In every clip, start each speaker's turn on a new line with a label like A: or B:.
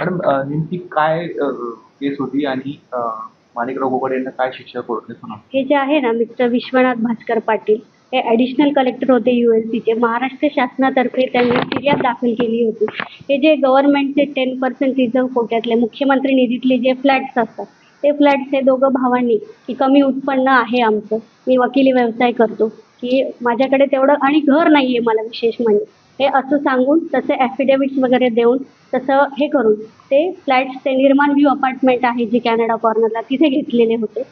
A: Madam नेमकी काय केस होती आणि माणिकराव गोगोड यांना काय शिक्षा कोर्टाने सुनावली
B: हे जे आहे ना मिस्टर विश्वनाथ भास्कर पाटील हे ॲडिशनल कलेक्टर होते यू एल सीचे महाराष्ट्र शासनातर्फे त्यांनी फिर्याद दाखल केली होती. हे जे गव्हर्नमेंटचे टेन पर्सेंट रिझर्व कोट्यातले मुख्यमंत्री निधीतले जे फ्लॅट्स असतात ते फ्लॅट्स हे दोघं भावांनी की कमी उत्पन्न आहे आमचं. मी वकिली व्यवसाय करतो की माझ्याकडे तेवढं आणि घर नाही आहे मला विशेष म्हणजे. हे असं सांगून तसे ॲफिडेविट्स वगैरे देऊन तसं हे करून ते फ्लॅट्स ते निर्माण व्ह्यू अपार्टमेंट आहे जे कॅनडा कॉर्नरला तिथे घेतलेले होते.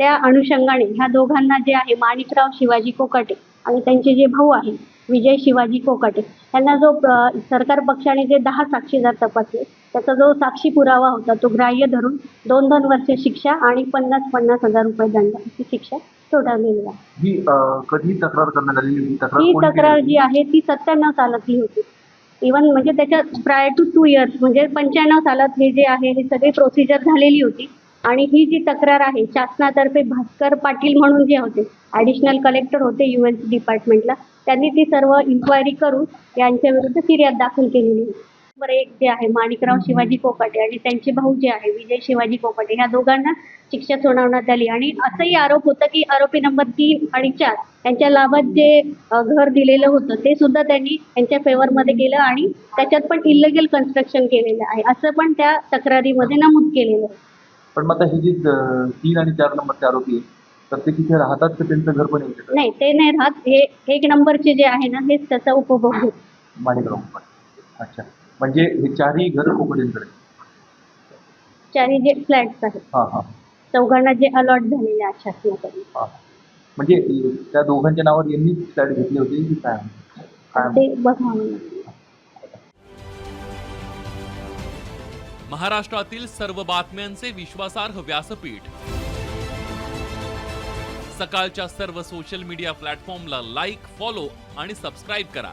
B: त्या अनुषंगाने ह्या दोघांना जे आहे माणिकराव शिवाजी कोकाटे आणि त्यांचे जे भाऊ आहे विजय शिवाजी कोकाटे यांना जो सरकार पक्षाने जे दहा साक्षीदार तपासले त्याचा जो साक्षी पुरावा होता तो ग्राह्य धरून दोन दोन वर्ष शिक्षा आणि पन्नास पन्नास हजार रुपये दंड अशी शिक्षा आहे.
A: ही अ, कधी तक्रार करण्यात आलेली होती तक्रार
B: ही
A: कोणी केली
B: तक्रार
A: होती?
B: जी आहे ती सत्त्याण्णव सालातली होती. इवन म्हणजे त्याच्या प्रायर टू टू इयर्स म्हणजे पंच्याण्णव सालात हे जे आहे हे सगळी प्रोसिजर झालेली होती. आणि ही जी तक्रार आहे शासनातर्फे भास्कर पाटील म्हणून जे होते ॲडिशनल कलेक्टर होते यू एन सी डिपार्टमेंटला त्यांनी ती सर्व इन्क्वायरी करून यांच्या विरुद्ध फिर्याद दाखल केलेली होती. नंबर एक जे आहे माणिकराव शिवाजी कोकाटे आणि त्यांचे भाऊ जे आहे विजय शिवाजी कोकाटे ह्या दोघांना शिक्षा सुनावण्यात आली. आणि असंही आरोप होता की आरोपी नंबर तीन आणि चार यांच्या लाभात जे घर दिलेलं होतं ते सुद्धा त्यांनी त्यांच्या फेवरमध्ये केलं आणि त्याच्यात पण इलिगल कन्स्ट्रक्शन केलेलं आहे. असं पण त्या तक्रारीमध्ये नमूद केलेलं आहे.
A: पण मग आता हे जे तीन आणि चार नंबरचे आरोपी तर ते तिथे राहतात तर त्यांचं घर पण येऊ
B: नाही ते नाही राहत. हे एक नंबरचे जे आहे ना हेच त्याचा उपभोग
A: माणिकराव. अच्छा. म्हणजे हे चारही घर कोकणींकडे.
B: चारी जे फ्लॅट्स आहेत.
A: हां हां.
B: चौघांना जे अलॉट झालेले आहेत शासनाकडून
A: हां. म्हणजे त्या दोघांच्या नावावर यांनी फ्लॅट घेतले होते की काय? काय
B: ते बघावं लागेल
C: महाराष्ट्रातील सर्व बातम्यांचे विश्वासार्ह व्यासपीठ. सकाळच्या सर्व सोशल मीडिया प्लॅटफॉर्मला लाईक फॉलो आणि सबस्क्राईब करा.